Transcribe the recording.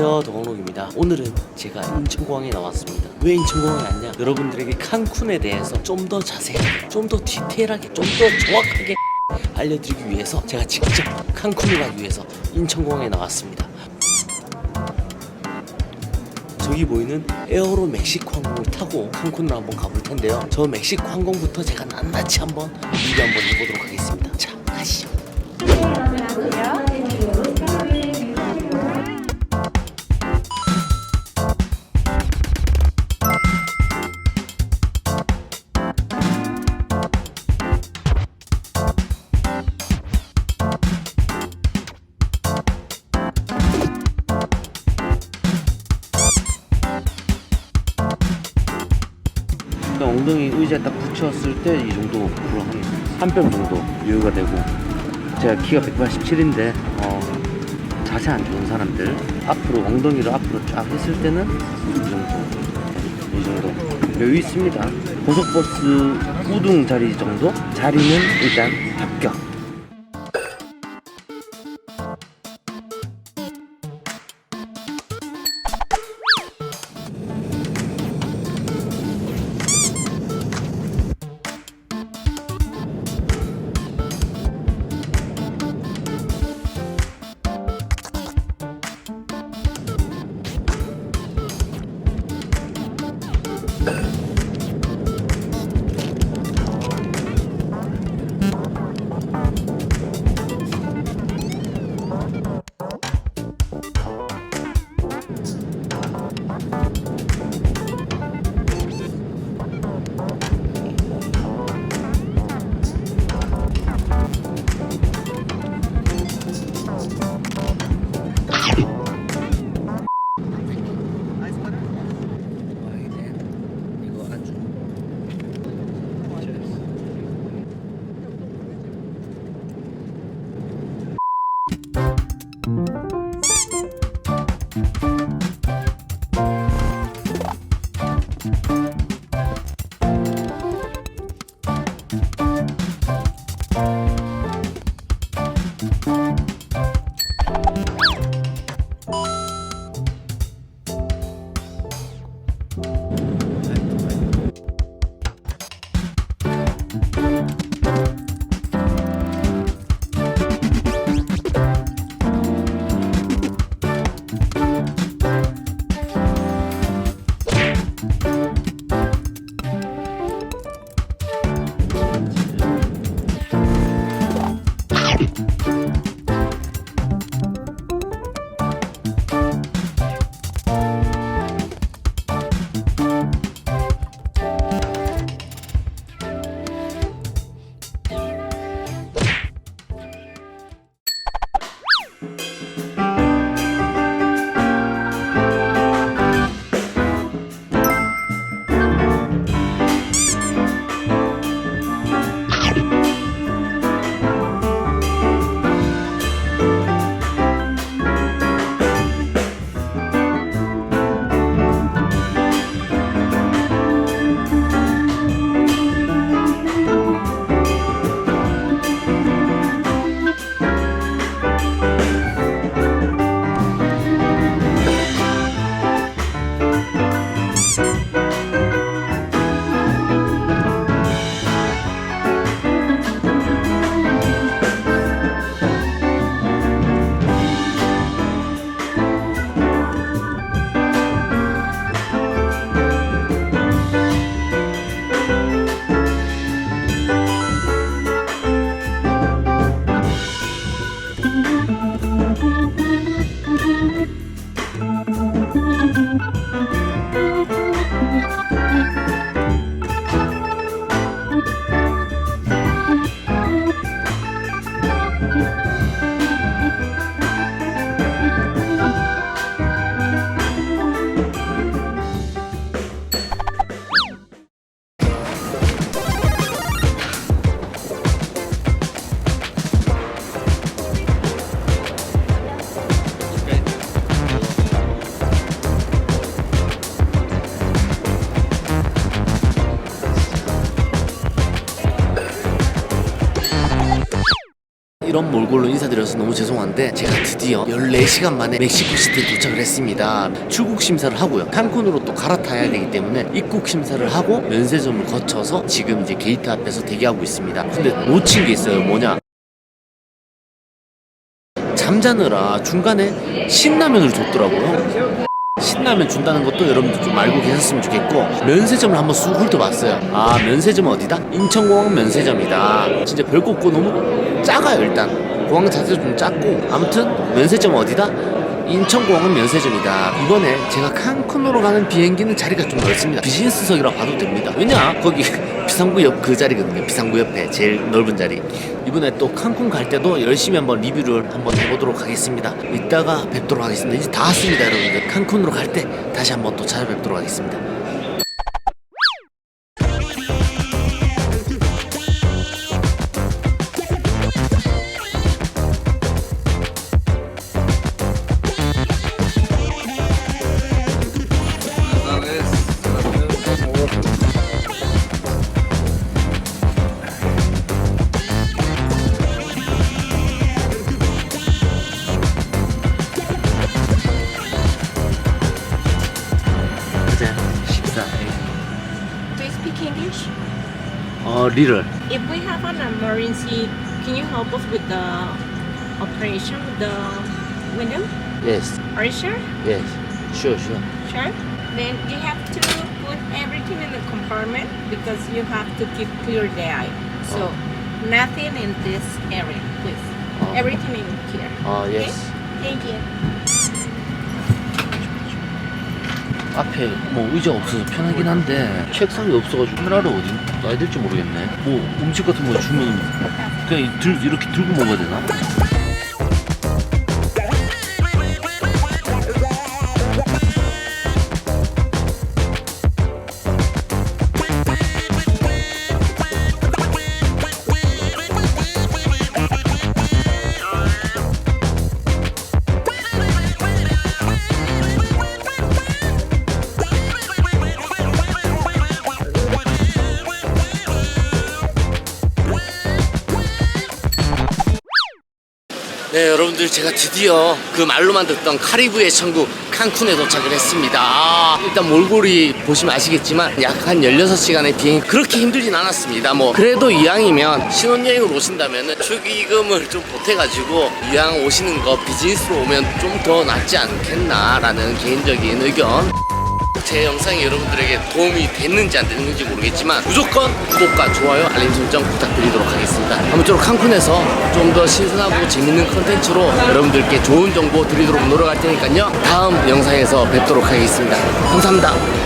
안녕하세요. 도광록입니다. 오늘은 제가 인천공항에 나왔습니다. 왜 인천공항에 왔냐? 여러분들에게 칸쿤에 대해서 좀 더 자세하게 좀 더 디테일하게 좀 더 정확하게 알려드리기 위해서 제가 직접 칸쿤을 가기 위해서 인천공항에 나왔습니다. 저기 보이는 에어로 멕시코 항공을 타고 칸쿤으로 한번 가볼 텐데요. 저 멕시코 항공부터 제가 낱낱이 한번 리뷰 한번 해보도록 하겠습니다. 자 가시죠 엉덩이 의자에 딱 붙였을 때 이 정도 불어 한뼘 정도 여유가 되고 제가 키가 187인데 어, 자세 안 좋은 사람들 앞으로 엉덩이를 앞으로 쫙 했을 때는 이 정도 이 정도 여유 있습니다. 고속버스 우등 자리 정도? 자리는 일단 합격 이런 몰골로 인사드려서 너무 죄송한데 제가 드디어 14시간 만에 멕시코 시티에 도착을 했습니다. 출국 심사를 하고요. 칸쿤으로 또 갈아타야 되기 때문에 입국 심사를 하고 면세점을 거쳐서 지금 이제 게이트 앞에서 대기하고 있습니다. 근데 놓친 게 있어요. 뭐냐? 잠자느라 중간에 신라면을 줬더라고요. 신라면 준다는 것도 여러분들 좀 알고 계셨으면 좋겠고 면세점을 한번 쑥 훑어봤어요 아 면세점은 어디다? 인천공항 면세점이다 진짜 별거 없고 너무 작아요 일단 공항 자체도 좀 작고 아무튼 면세점은 어디다? 인천공항은 면세점이다. 이번에 제가 칸쿤으로 가는 비행기는 자리가 좀 넓습니다. 비즈니스석이라고 봐도 됩니다. 왜냐? 거기 비상구 옆 그 자리거든요. 비상구 옆에 제일 넓은 자리. 이번에 또 칸쿤 갈 때도 열심히 한번 리뷰를 한번 해보도록 하겠습니다. 이따가 뵙도록 하겠습니다. 이제 다 왔습니다 여러분들. 칸쿤으로 갈 때 다시 한번 또 찾아뵙도록 하겠습니다 If we have an emergency, can you help us with the operation with the window? Yes. Are you sure? Yes. Sure, sure. Sure. Then you have to put everything in the compartment because you have to keep clear the eye. So oh. nothing in this area, please. Oh. Everything in here. Oh yes. Okay? Thank you. 앞에 뭐 의자가 없어서 편하긴 한데 책상이 없어가지고 카메라를 어디 놔야 될지 모르겠네 뭐 음식 같은 거 주면 그냥 들, 이렇게 들고 먹어야 되나? 네 여러분들 제가 드디어 그 말로만 듣던 카리브의 천국 칸쿤에 도착을 했습니다. 아, 일단 몰골이 보시면 아시겠지만 약 한 16시간의 비행이 그렇게 힘들진 않았습니다. 뭐 그래도 이왕이면 신혼여행을 오신다면 축의금을 좀 보태가지고 이왕 오시는 거 비즈니스로 오면 좀 더 낫지 않겠나 라는 개인적인 의견 제 영상이 여러분들에게 도움이 됐는지 안 됐는지 모르겠지만 무조건 구독과 좋아요 알림 설정 부탁드리도록 하겠습니다. 아무쪼록 칸쿤에서 좀 더 신선하고 재밌는 컨텐츠로 여러분들께 좋은 정보 드리도록 노력할 테니까요. 다음 영상에서 뵙도록 하겠습니다. 감사합니다